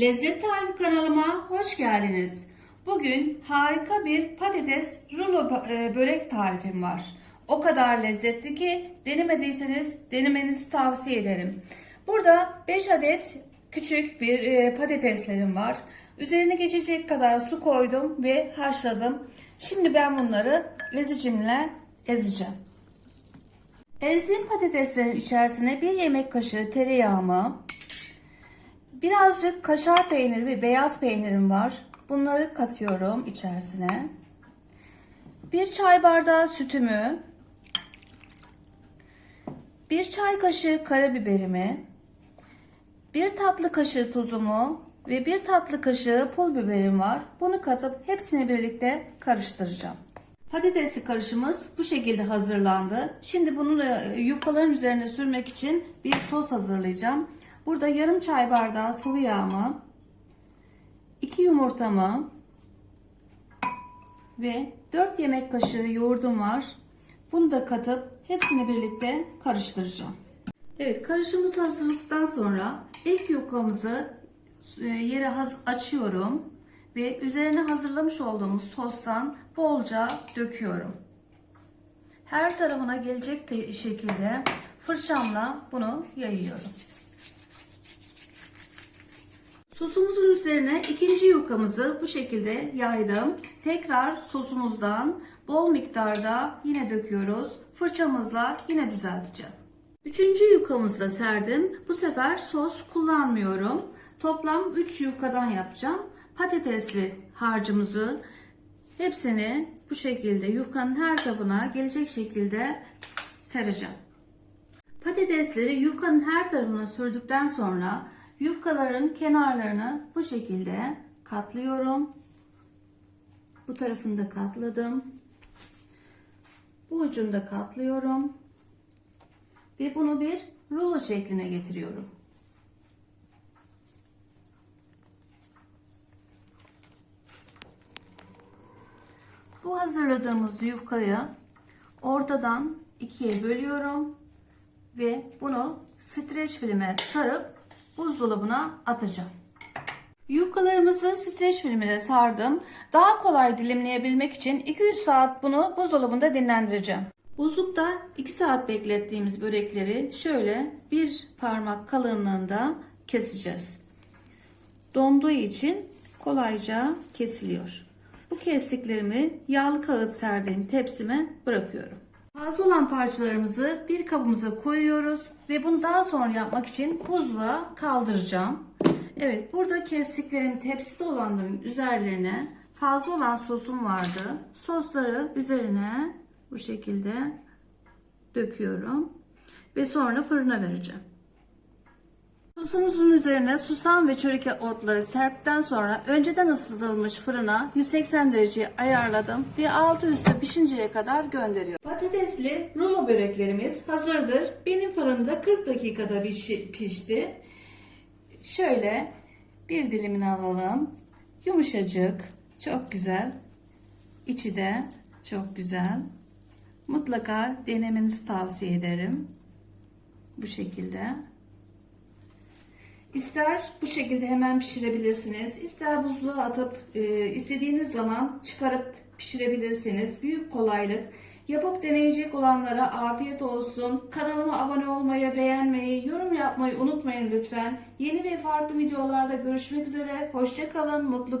Lezzet Tarifi kanalıma hoş geldiniz. Bugün harika bir patates rulo e, börek tarifim var. O kadar lezzetli ki denemediyseniz denemenizi tavsiye ederim. Burada 5 adet küçük bir e, patateslerim var. Üzerine geçecek kadar su koydum ve haşladım. Şimdi ben bunları lezicimle ezeceğim. Ezdiğim patateslerin içerisine bir yemek kaşığı tereyağımı, birazcık kaşar peyniri ve beyaz peynirim var. Bunları katıyorum içerisine. Bir çay bardağı sütümü, bir çay kaşığı karabiberimi, bir tatlı kaşığı tuzumu ve bir tatlı kaşığı pul biberim var. Bunu katıp hepsini birlikte karıştıracağım. Patatesli karışımız bu şekilde hazırlandı. Şimdi bunu e, yufkaların üzerine sürmek için bir sos hazırlayacağım. Burada yarım çay bardağı sıvı yağımı, 2 yumurtamı ve 4 yemek kaşığı yoğurdum var. Bunu da katıp hepsini birlikte karıştıracağım. Evet karışımımız hazırladıktan sonra ilk yufkamızı e, yere açıyorum ve üzerine hazırlamış olduğumuz sostan bolca döküyorum. Her tarafına gelecek şekilde fırçamla bunu yayıyorum. Sosumuzun üzerine ikinci yufkamızı bu şekilde yaydım. Tekrar sosumuzdan bol miktarda yine döküyoruz. Fırçamızla yine düzelteceğim. Üçüncü yufkamızı da serdim. Bu sefer sos kullanmıyorum. Toplam 3 yufkadan yapacağım. Patatesli harcımızı hepsini bu şekilde yufkanın her tarafına gelecek şekilde sereceğim. Patatesleri yufkanın her tarafına sürdükten sonra yufkaların kenarlarını bu şekilde katlıyorum. Bu tarafını da katladım. Bu ucunu da katlıyorum. Ve bunu bir rulo şekline getiriyorum. Bu hazırladığımız yufkayı ortadan ikiye bölüyorum ve bunu streç filme sarıp buzdolabına atacağım. Yufkalarımızı streç filmine sardım. Daha kolay dilimleyebilmek için 2-3 saat bunu buzdolabında dinlendireceğim. Buzlukta 2 saat beklettiğimiz börekleri şöyle bir parmak kalınlığında keseceğiz. Donduğu için kolayca kesiliyor. Bu kestiklerimi yağlı kağıt serdiğim tepsime bırakıyorum. Fazla olan parçalarımızı bir kabımıza koyuyoruz ve bunu daha sonra yapmak için buzluğa kaldıracağım. Evet burada kestiklerim tepside olanların üzerlerine fazla olan sosum vardı. Sosları üzerine bu şekilde döküyorum ve sonra fırına vereceğim. Sosumuzun üzerine susam ve çörek otları serptikten sonra önceden ısıtılmış fırına 180 dereceye ayarladım ve altı üstü pişinceye kadar gönderiyorum. Patatesli rulo böreklerimiz hazırdır. Benim fırında 40 dakikada pişti. Şöyle bir dilimini alalım. Yumuşacık, çok güzel. İçi de çok güzel. Mutlaka denemenizi tavsiye ederim. Bu şekilde. İster bu şekilde hemen pişirebilirsiniz. ister buzluğa atıp e, istediğiniz zaman çıkarıp pişirebilirsiniz. Büyük kolaylık. Yapıp deneyecek olanlara afiyet olsun. Kanalıma abone olmayı, beğenmeyi, yorum yapmayı unutmayın lütfen. Yeni ve farklı videolarda görüşmek üzere. Hoşçakalın, mutlu kalın.